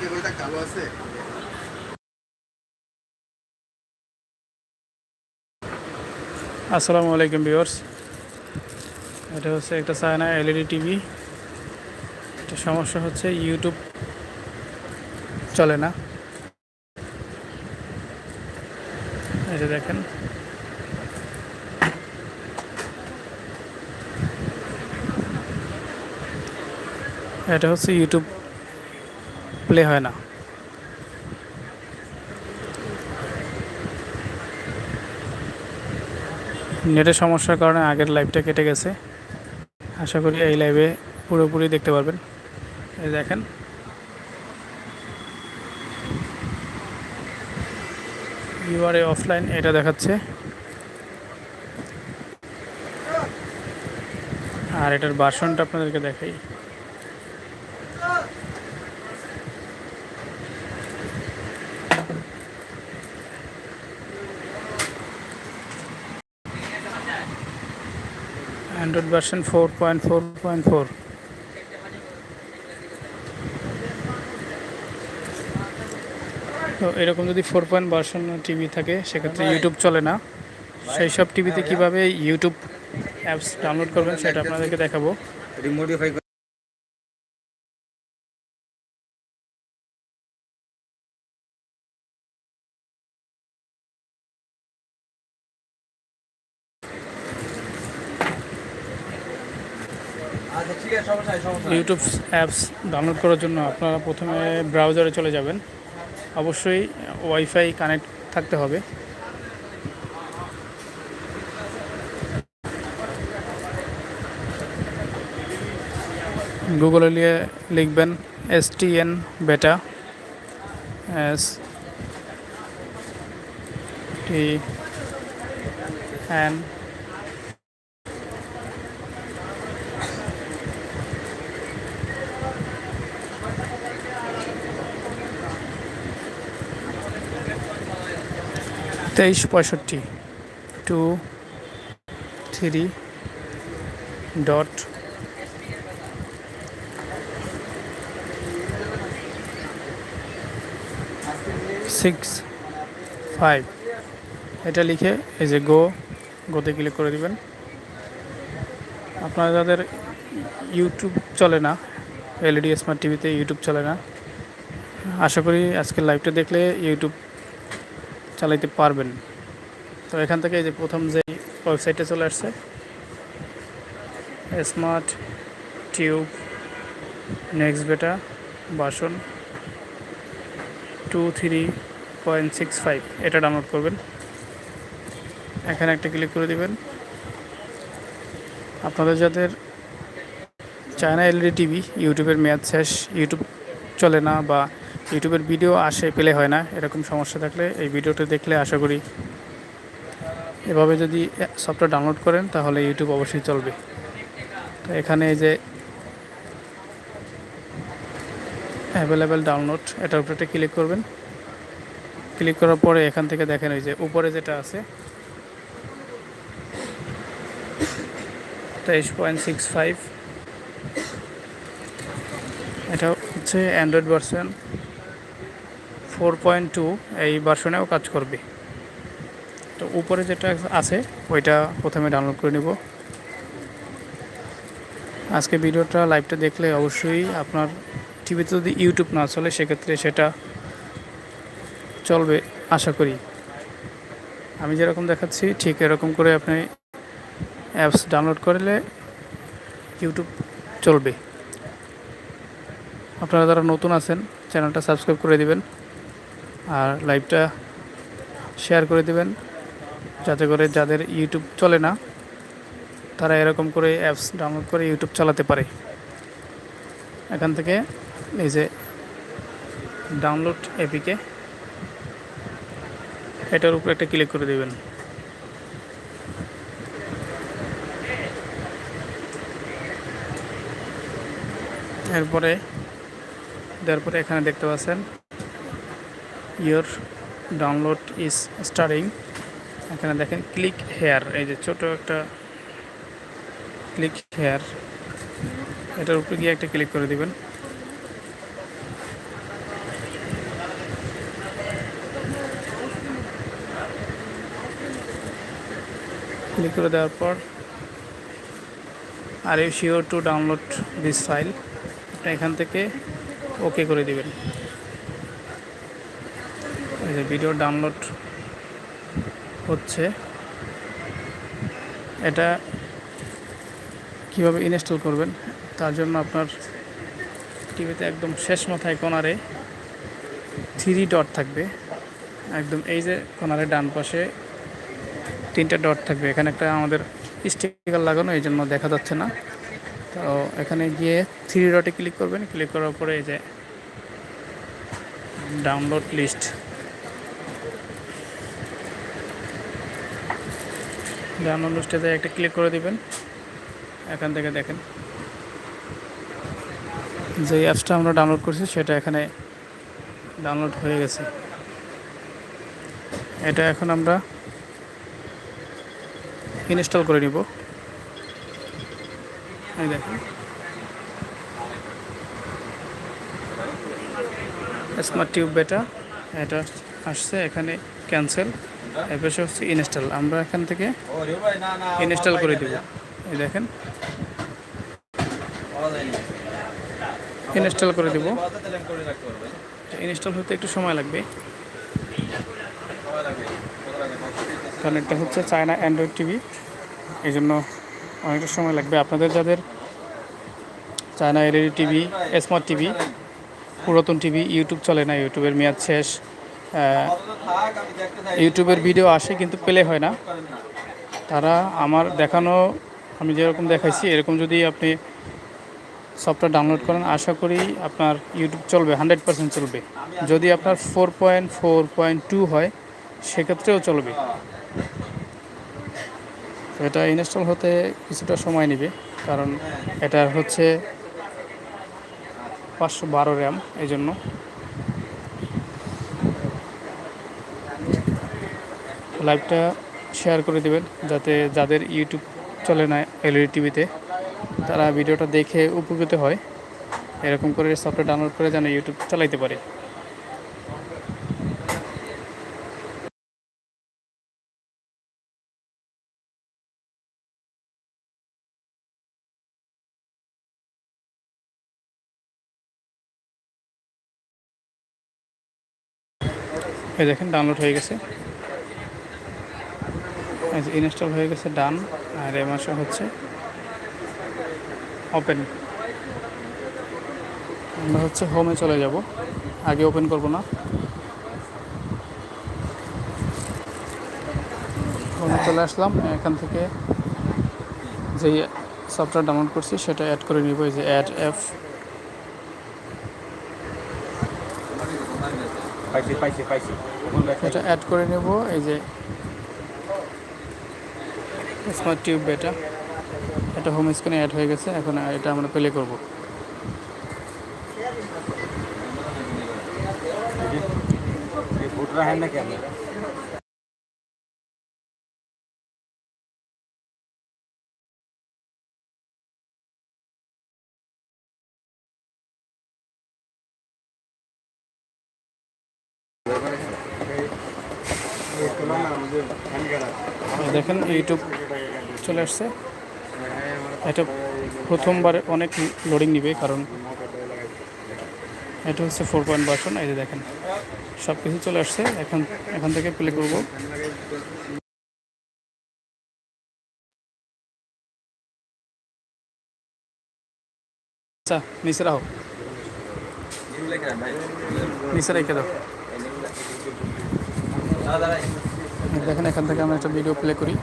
কেবলটা কালো আছে? আসসালামু আলাইকুম ভিউয়ার্স। এটা হচ্ছে একটা চায়না এলইডি টিভি। এটা সমস্যা হচ্ছে ইউটিউব চলে না। এই যে দেখেন। এটা হচ্ছে ইউটিউব প্লে হয় না। নেটের সমস্যার কারণে আগের লাইভটা কেটে গেছে। আশা করি এই লাইভে পুরোপুরি দেখতে পারবেন। এই দেখেন। ইউআরএ অফলাইন এটা দেখাচ্ছে। আর এটার বাসনটা আপনাদেরকে দেখাই। Android version four point four point four তো এরকম যদি ফোর পয়েন্ট ভার্সন টিভি থাকে সেক্ষেত্রে ইউটিউব চলে না। সেই সব টিভিতে কীভাবে ইউটিউব অ্যাপস ডাউনলোড করবেন সেটা আপনাদেরকে দেখাবো রিমোডিফাই আচ্ছা ঠিক আছে সমস্যা নাই সমস্যা নাই। ইউটিউব অ্যাপস ডাউনলোড করার জন্য আপনারা প্রথমে ব্রাউজারে চলে যাবেন। অবশ্যই ওয়াইফাই কানেক্ট থাকতে হবে। গুগলে নিয়ে লিখবেন S T N beta, S T N তেইশ পঁয়ষট্টি। Two, three, dot. Six, five. এটা লিখে এই যে গো গোতে ক্লিক করে দিবেন। আপনারা যাদের ইউটিউব চলে না এলইডি স্মার্ট টিভিতে ইউটিউব চলে না, আশা করি আজকের লাইভটা দেখলে ইউটিউব চালাইতে পারবেন। তো এখান থেকে যে প্রথম যে ওয়েবসাইটে চলে আসছে smart tube next beta version two three point six five এটা ডাউনলোড করবেন। এখানে একটা ক্লিক করে দিবেন। আপনাদের যাদের চায়না এলইডি টিভি ইউটিউবের মেয়াদ শেষ ইউটিউব চলে না বা ইউটিউবের ভিডিও আসে, পেলে হয় না, এরকম সমস্যা থাকলে এই ভিডিওটা দেখলে আশা করি এভাবে যদি সফটওয়্যার ডাউনলোড করেন, তাহলে ইউটিউব অবশ্যই চলবে। তো এখানে এই যে অ্যাভেলেবেল ডাউনলোড এটার উপরে ক্লিক করবেন। ক্লিক করার পরে এখান থেকে দেখেন ওই যে উপরে যেটা আছে। তেইশ পয়েন্ট সিক্স ফাইভ। এটা হচ্ছে android version four point two এই ভার্সনেও কাজ করবে। তো উপরে যেটা আছে, ওইটা প্রথমে ডাউনলোড করে নেব। আজকে ভিডিওটা লাইভটা দেখলে অবশ্যই আপনার টিভিতে যদি ইউটিউব না চলে, সেক্ষেত্রে সেটা চলবে, আশা করি। আমি যেরকম দেখাচ্ছি, ঠিক এরকম করে আপনি অ্যাপস ডাউনলোড করলে ইউটিউব চলবে। আপনারা যারা নতুন আছেন, চ্যানেলটা সাবস্ক্রাইব করে দিবেন। আর লাইভটা শেয়ার করে দেবেন, যাতে করে যাদের ইউটিউব চলে না, তারা এরকম করে অ্যাপস ডাউনলোড করে ইউটিউব চালাতে পারে। এখান থেকে এই যে ডাউনলোড এপিকে এটার উপরে একটা ক্লিক করে দেবেন। এরপরে, দেওয়ার পরে এখানে দেখতে পাচ্ছেন ইয়োর ডাউনলোড ইজ স্টারিং এখানে দেখেন ক্লিক হেয়ার এই যে ছোট একটা ক্লিক হেয়ার এটার উপরে গিয়ে একটা ক্লিক করে দিবেন। ক্লিক করে দেওয়ার পর are you sure to download this file আপনি এখান থেকে ওকে করে দিবেন। এই যে ভিডিও ডাউনলোড হচ্ছে। এটা কীভাবে ইনস্টল করবেন? তার জন্য আপনার টিভিতে একদম শেষ মাথায় কোনারে থ্রি ডট থাকবে। একদম এই যে কোনারে ডান পাশে তিনটা ডট থাকবে। এখানে একটা আমাদের স্টিকার লাগানো, এই জন্য দেখা যাচ্ছে না। তো এখানে গিয়ে থ্রি ডটে ক্লিক করবেন। ক্লিক করার পরে এই যে ডাউনলোড লিস্ট ডাউনলোড লিস্টে একটা ক্লিক করে দিবেন। এখান থেকে দেখেন। যে অ্যাপসটা আমরা ডাউনলোড করছি, সেটা এখানে ডাউনলোড হয়ে গেছে। এটা এখন আমরা ইনস্টল করে নিব। দেখেন। স্মার্ট টিউব বেটা এটা আসছে এখানে ক্যান্সেল হচ্ছে ইনস্টল আমরা এখান থেকে ইনস্টল করে দিব। এই দেখেন। ইনস্টল করে দিব। ইনস্টল হতে একটু সময় লাগবে। কারণ এটা হচ্ছে চায়না অ্যান্ড্রয়েড টিভি এই জন্য অনেকটা সময় লাগবে। আপনাদের যাদের China LED TV smart TV পুরাতন টিভি ইউটিউব চলে না ইউটিউবের মেয়াদ শেষ। ইউটিউবের ভিডিও আসে কিন্তু প্লে হয় না। না তারা আমার দেখানো, আমি যেরকম দেখাইছি, এরকম যদি আপনি সফটওয়্যার ডাউনলোড করেন, আশা করি আপনার ইউটিউব চলবে হান্ড্রেড পার্সেন্ট চলবে। যদি আপনার four point four point two হয়, সেক্ষেত্রেও চলবে। তো এটা ইনস্টল হতে কিছুটা সময় নেবে, কারণ এটা হচ্ছে পাঁচশো বারো র্যাম এই জন্য লাইভটা শেয়ার করে দেবেন, যাতে যাদের ইউটিউব চলে না এলইডি টিভিতে তারা ভিডিওটা দেখে উপকৃত হয়। এরকম করে সফটওয়্যার ডাউনলোড করে যেন ইউটিউব চালাইতে পারে। এই দেখেন ডাউনলোড হয়ে গেছে। ইনস্টল হয়ে গেছে ডান আর এ মাসে হচ্ছে ওপেন আমরা হচ্ছে হোমে চলে যাব। আগে ওপেন করব না। হোমে চলে আসলাম। এখান থেকে যেই সফটওয়্যার ডাউনলোড করছি সেটা অ্যাড করে নিব। এই যে অ্যাড অ্যাপ এটা অ্যাড করে নেব। এই যে স্মার্ট টিউব এটা এটা হোম স্ক্রিনে অ্যাড হয়ে গেছে, এখন এটা আমরা প্লে করব। দেখেন ইউটিউব চলে আসছে। এটা প্রথমবার অনেক লোডিং নিবে কারণ এটা হচ্ছে ফোর পয়েন্ট বাসন এই যে দেখেন সব কিছু চলে আসছে। এখন, এখান থেকে প্লে করব। আচ্ছা নিচে রাখো। নিচে রেখে দাও। দেখেন, এখান থেকে আমরা একটা ভিডিও প্লে করি।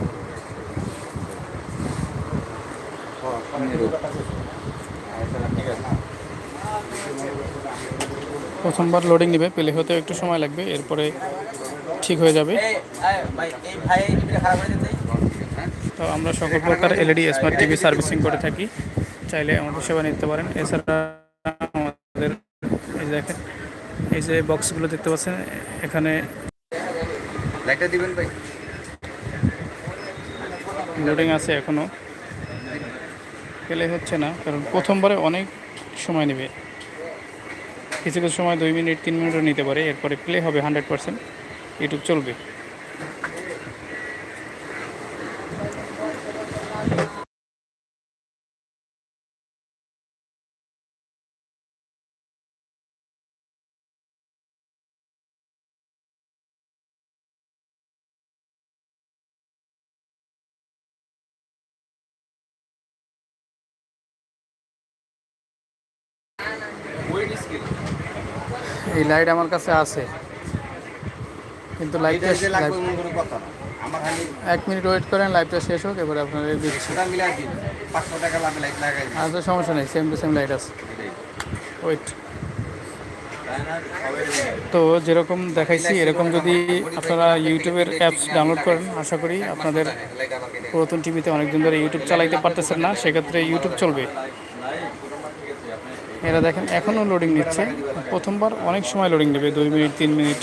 প্রথমবার লোডিং নেবে পেলে হতে একটু সময় লাগবে এরপরে ঠিক হয়ে যাবে। তো আমরা সকল প্রকার এলইডি স্মার্ট টিভি সার্ভিসিং করে থাকি। চাইলে আমাদের সেবা নিতে পারেন। এছাড়া আমাদের এই দেখেন এই যে বক্সগুলো দেখতে পাচ্ছেন এখানে দিবেন ভাই। লোডিং আছে এখনও প্লে হচ্ছে না, কারণ প্রথমবারে অনেক সময় নেবে। কিছু কিছু সময় দুই মিনিট, তিন মিনিটও নিতে পারে, এরপরে প্লে হবে হান্ড্রেড পারসেন্ট ইউটিউব চলবে। এই লাইট আমার কাছে আছে। কিন্তু লাইটটা খালি এক মিনিট ওয়েট করেন লাইভটা শেষ হোক এবারে আপনাদের দিচ্ছি। তো সমস্যা নেই সেম টু সেম লাইট আছে। ওয়েট তো যেরকম দেখাইছি এরকম যদি আপনারা ইউটিউবের অ্যাপস ডাউনলোড করেন আশা করি আপনাদের। পুরাতন টিভিতে অনেকদিন ধরে ইউটিউব চালাইতে পারতেছেন না সেক্ষেত্রে ইউটিউব চলবে। এরা দেখেন, এখনও লোডিং নিচ্ছে। প্রথমবার অনেক সময় লোডিং নেবে, দুই মিনিট, তিন মিনিট,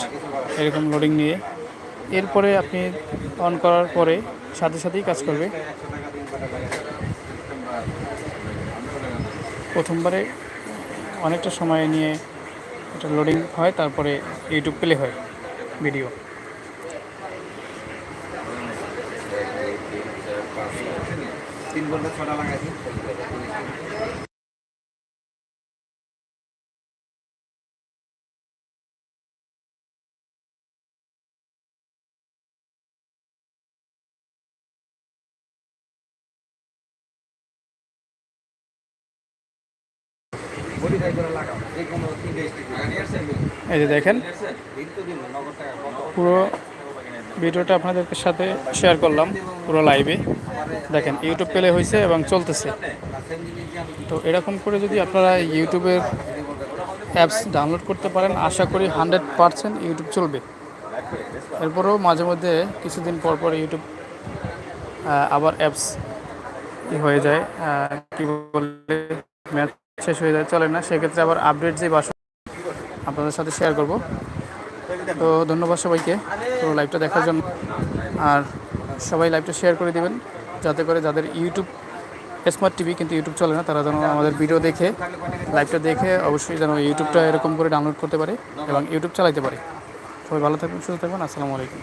এরকম লোডিং নিয়ে। এরপরে আপনি অন করার পরে সাথে সাথেই কাজ করবে। প্রথমবারে অনেকটা সময় নিয়ে এটা লোডিং হয়, তারপরে ইউটিউব প্লে হয় ভিডিও তিন ঘণ্টা ছটা এই যে দেখেন? পুরো ভিডিওটা আপনাদের সাথে শেয়ার করলাম, পুরো লাইভে দেখেন ইউটিউব প্লে হয়েছে এবং চলতেছে তো এরকম করে যদি আপনারা ইউটিউবের অ্যাপস ডাউনলোড করতে পারেন, আশা করি হান্ড্রেড পারসেন্ট ইউটিউব চলবে এরপরেও মাঝে মধ্যে কিছুদিন পর পর ইউটিউব আবার অ্যাপস হয়ে যায় কী বলে ম্যাচ শেষ হয়ে যায়, চলে না। সেক্ষেত্রে আবার আপডেট যে বাস আপনাদের সাথে শেয়ার করব। তো ধন্যবাদ সবাইকে তো লাইভটা দেখার জন্য। আর সবাই লাইভটা শেয়ার করে দিবেন, যাতে করে যাদের ইউটিউব স্মার্ট টিভি কিন্তু ইউটিউব চলে না, তারা যেন আমাদের ভিডিও দেখে লাইভটা দেখে অবশ্যই যেন ইউটিউবটা এরকম করে ডাউনলোড করতে পারে এবং ইউটিউব চালাইতে পারে। সবাই ভালো থাকবেন, সুস্থ থাকবেন। আসসালামু আলাইকুম।